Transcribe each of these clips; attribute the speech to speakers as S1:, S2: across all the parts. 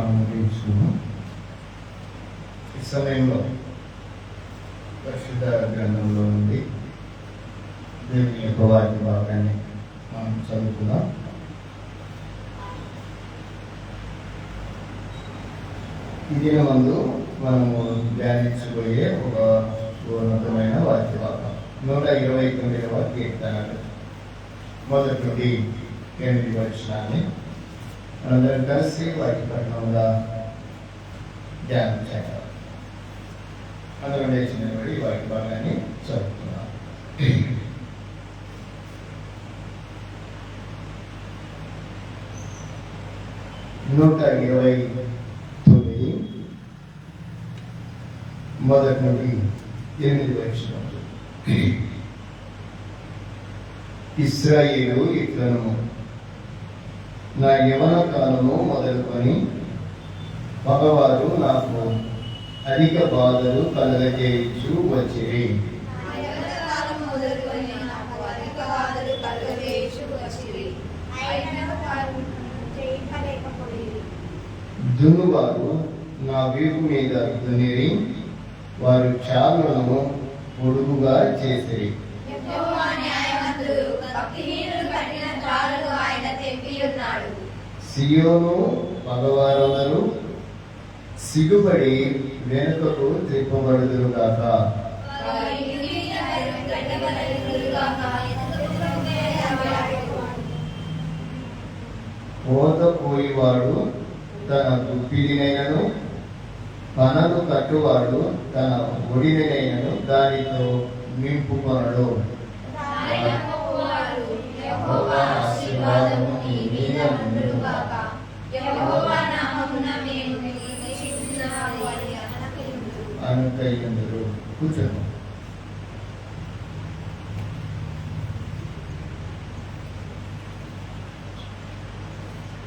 S1: ప్రారంభించుకున్నాం ఈ సమయంలో పరిశుద్ధ గ్రంథంలో నుండి దేవుని యొక్క వాక్య భాగాన్ని మనం చదువుకుందాం. ఇది ముందు మనము ధ్యానించబోయే ఒక ఉన్నతమైన వాక్య భాగం. నూట ఇరవై తొమ్మిదవ కీర్తనలు. మొదటి నుండి ఎనిమిది వచ్చినాన్ని మనందరం కలిసి వాటి పట్టణంగా ధ్యానం చేద్దాం అందరం లేచి నిలబడి వాటి భాగాన్ని చదువుతున్నాం నూట ఇరవై తొమ్మిది మొదటి నుండి ఎనిమిది వచ్చిన ఇస్రాయేలు ఇతను నా యవన కాలము మొదలుకొని మగవారు నాకు అధిక బాధలు కలగజేయచ్చు వచ్చిరి దున్నువారు నా వీపు మీద దునిరి వారు చాలులను పొడుగుగా చేసిరి. సియోను మగవారందరూ సిగుబడి వెనుకకు త్రిప్పబడుదురు గాక. పోత పోయివాడు తన గుప్పిడినైనను పనలు కట్టువాడు తన ఒడినైనను దానితో నింపుకొనడు. యెహోవా ఆశీర్వాదము. అనుకయ్యందురు కూర్చోండి.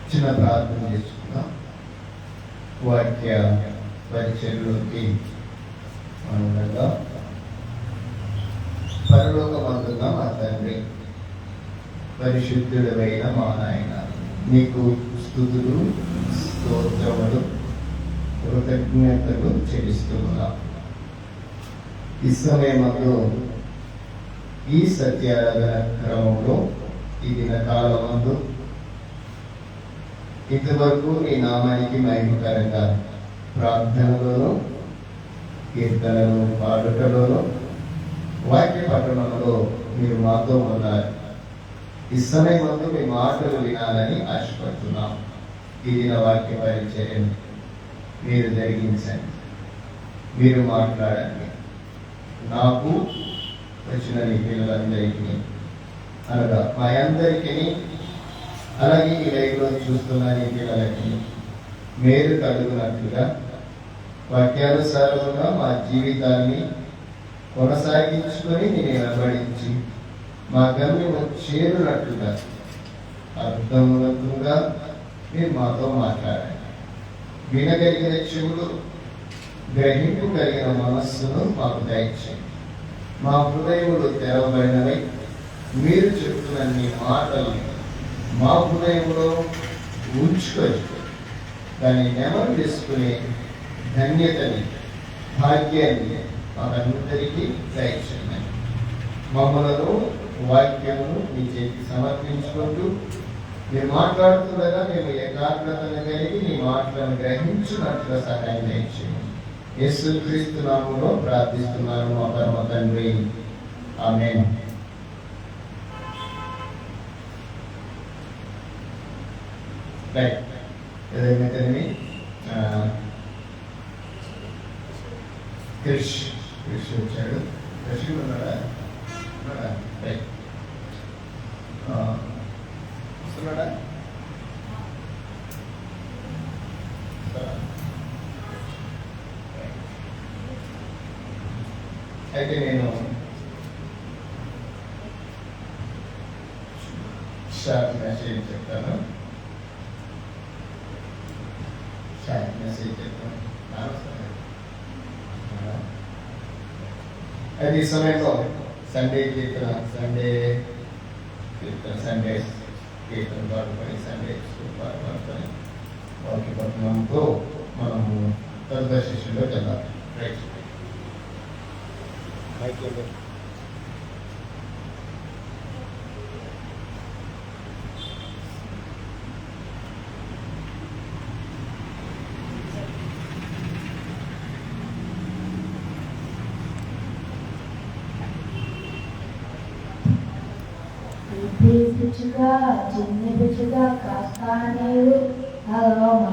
S1: చిన్న ప్రార్థన చేసుకుందాం. వాక్య పరిచయంలోకి అనుగుణంగా పరలోకమందుగా మా తండ్రి పరిశుద్ధుడమైన మా నాయన నీకు స్థుతులు స్తోత్రములు కృతజ్ఞతలు చెల్లిస్తున్నా. ఈ సమయంలో ఈ సత్యారాధన క్రమంలో ఈ దిన కాలమందు ఇంతవరకు నీ నామానికి మహిమకరంగా ప్రార్థనలోను కీర్తనలు పాడుటలోను వాక్య పట్టణంలో మీరు మాతో ఉన్నారు. ఈ ముందు మీ మాటలు వినాలని ఆశపడుతున్నాం. ఇది నా వాక్య పరిచయం మీరు జరిగించండి. మీరు మాట్లాడండి. నాకు వచ్చిన నీ పిల్లలందరికీ అనగా మా అందరికీ అలాగే ఈ లైవ్లో చూస్తున్న నీ పిల్లలకి మేలు కలుగునట్లుగా వాక్యానుసారంగా మా జీవితాన్ని కొనసాగించుకొని నేను వెంబడించి మా గమ్యము చేరునట్లుగా అర్థములంగా మీరు మాతో మాట్లాడారు వినగలిగిన చెవులు గ్రహింపు కలిగిన మనస్సును మాకు దయచేయండి. మా హృదయములు తెరవబడినవి మీరు చెప్తున్న మీ మాటలు మా హృదయంలో ఉంచుకొని దాన్ని నెమరు చేసుకునే ధన్యతని భాగ్యాన్ని మాకందరికీ దయచేయండి. మమ్మలను వాక్యమును మీ చేతికి సమర్పించుకుంటూ మీరు మాట్లాడుతుండగా మేము ఏకాగ్రతను కలిగి మీ మాటలను గ్రహించినట్లుగా సహాయం దయచేయండి యేసు క్రీస్తు నామంలో ప్రార్థిస్తున్నాను మా పరమ తండ్రి. ఆమె రైట్. ఏదైనా తెలివి క్రిష్ క్రిష్ వచ్చాడు. క్రిష్ ఉన్నాడా? వస్తున్నాడా అయితే నేను షార్ట్ మెసేజ్ చెప్తాను షార్ట్ మెసేజ్ చెప్తాను అయితే ఈ సమయంలో సండే కీర్తన సండే కీర్తన సండే కీర్తన పాడుకొని సండే స్కూల్ పాట పాడుకొని వాక్య పట్టణంతో మనము తదుపరి శిష్యులోకి వెళ్ళాలి రైట్
S2: పిచ్చుగా చిన్న పిచ్చుగా కాస్తా నీవు అలోమ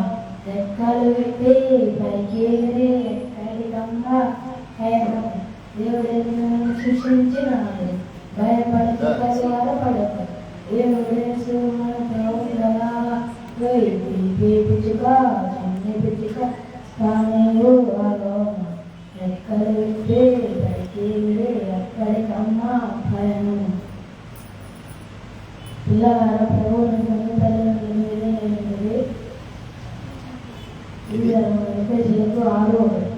S2: రెక్కలు పెట్టి పైకి ఎగిరి ఎక్కడికమ్మా హేమం దేవుడు సృష్టించినాడు భయపడక పడక దేవుడేసు మన ప్రభువులా పిచ్చుగా చిన్న పిచ్చుగా స్థానం பிள்ளைவாரம் பிரபுவின் சமுதாயம் என்பது இது ஆர்வம்.